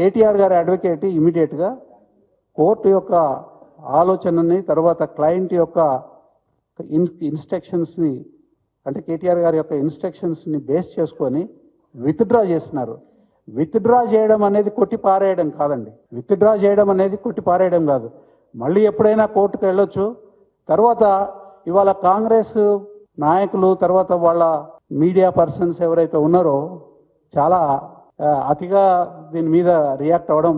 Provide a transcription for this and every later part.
కేటీఆర్ గారి అడ్వకేట్ ఇమీడియట్గా కోర్టు యొక్క ఆలోచనని తర్వాత క్లయింట్ యొక్క ఇన్ ఇన్స్ట్రక్షన్స్ని అంటే కేటీఆర్ గారి యొక్క ఇన్స్ట్రక్షన్స్ని బేస్ చేసుకొని విత్డ్రా చేస్తున్నారు. విత్డ్రా చేయడం అనేది కొట్టి పారేయడం కాదండి. విత్డ్రా చేయడం అనేది కొట్టి పారేయడం కాదు. మళ్ళీ ఎప్పుడైనా కోర్టుకు వెళ్ళొచ్చు. తర్వాత ఇవాళ కాంగ్రెస్ నాయకులు తర్వాత వాళ్ళ మీడియా పర్సన్స్ ఎవరైతే ఉన్నారో చాలా అతిగా దీని మీద రియాక్ట్ అవ్వడం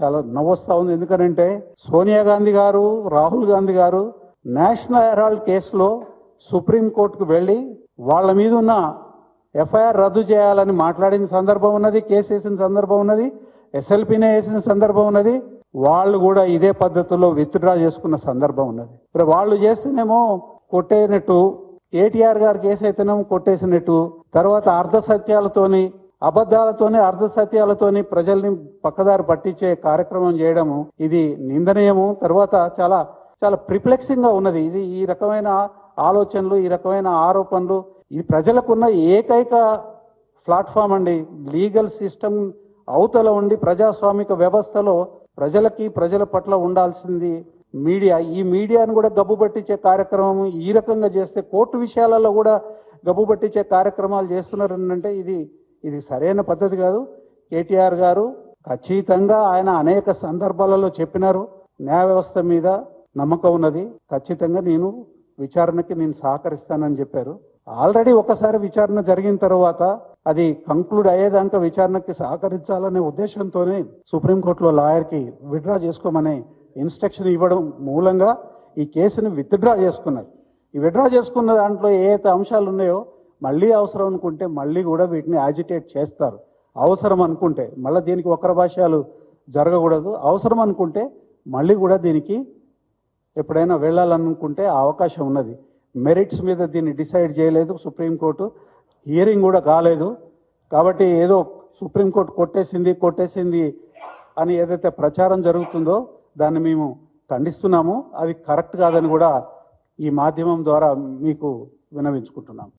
చాలా నవ్వొస్తా ఉంది. ఎందుకనంటే సోనియా గాంధీ గారు రాహుల్ గాంధీ గారు నేషనల్ హెరాల్డ్ కేసులో సుప్రీంకోర్టుకు వెళ్ళి వాళ్ళ మీద ఉన్న ఎఫ్ఐఆర్ రద్దు చేయాలని మాట్లాడిన సందర్భం ఉన్నది కేసు వేసిన సందర్భం ఉన్నది ఎస్ఎల్పీనే వేసిన సందర్భం ఉన్నది వాళ్ళు కూడా ఇదే పద్ధతిలో విత్డ్రా చేసుకున్న సందర్భం ఉన్నది. ఇప్పుడు వాళ్ళు చేస్తేనేమో కొట్టేనట్టు కేటీఆర్ గారు కేసు అయితేనేమో కొట్టేసినట్టు తర్వాత అర్ధ సత్యాలతోని అబద్ధాలతోనే అర్ధసత్యాలతోని ప్రజల్ని పక్కదారి పట్టించే కార్యక్రమం చేయడము ఇది నిందనీయము. తర్వాత చాలా చాలా ప్రిప్లెక్సింగ్గా ఉన్నది. ఇది ఈ రకమైన ఆలోచనలు ఈ రకమైన ఆరోపణలు. ఇది ప్రజలకున్న ఏకైక ప్లాట్ఫామ్ అండి లీగల్ సిస్టమ్ అవతల ఉండి ప్రజాస్వామిక వ్యవస్థలో ప్రజలకి ప్రజల పట్ల ఉండాల్సింది మీడియా. ఈ మీడియాను కూడా గబ్బు పట్టించే కార్యక్రమం ఈ రకంగా చేస్తే కోర్టు విషయాలలో కూడా గబ్బు పట్టించే కార్యక్రమాలు చేస్తున్నారంటే ఇది ఇది సరైన పద్ధతి కాదు. కేటీఆర్ గారు ఖచ్చితంగా ఆయన అనేక సందర్భాలలో చెప్పినారు. న్యాయ వ్యవస్థ మీద నమ్మకం ఉన్నది. ఖచ్చితంగా నేను విచారణకి నేను సహకరిస్తానని చెప్పారు. ఆల్రెడీ ఒకసారి విచారణ జరిగిన తర్వాత అది కంక్లూడ్ అయ్యేదాకా విచారణకి సహకరించాలనే ఉద్దేశంతోనే సుప్రీంకోర్టులో లాయర్కి విత్డ్రా చేసుకోమనే ఇన్స్ట్రక్షన్ ఇవ్వడం మూలంగా ఈ కేసుని విత్డ్రా చేసుకున్నారు. ఈ విత్డ్రా చేసుకున్న దాంట్లో ఏ అయితే అంశాలు ఉన్నాయో మళ్ళీ అవసరం అనుకుంటే మళ్ళీ కూడా వీటిని యాజిటేట్ చేస్తారు. అవసరం అనుకుంటే మళ్ళీ దీనికి ఒకరి భాష్యాలు జరగకూడదు. అవసరం అనుకుంటే మళ్ళీ కూడా దీనికి ఎప్పుడైనా వెళ్ళాలనుకుంటే ఆ అవకాశం ఉన్నది. మెరిట్స్ మీద దీన్ని డిసైడ్ చేయలేదు సుప్రీంకోర్టు హియరింగ్ కూడా కాలేదు. కాబట్టి ఏదో సుప్రీంకోర్టు కొట్టేసింది కొట్టేసింది అని ఏదైతే ప్రచారం జరుగుతుందో దాన్ని మేము ఖండిస్తున్నాము. అది కరెక్ట్ కాదని కూడా ఈ మాధ్యమం ద్వారా మీకు వినవించుకుంటున్నాం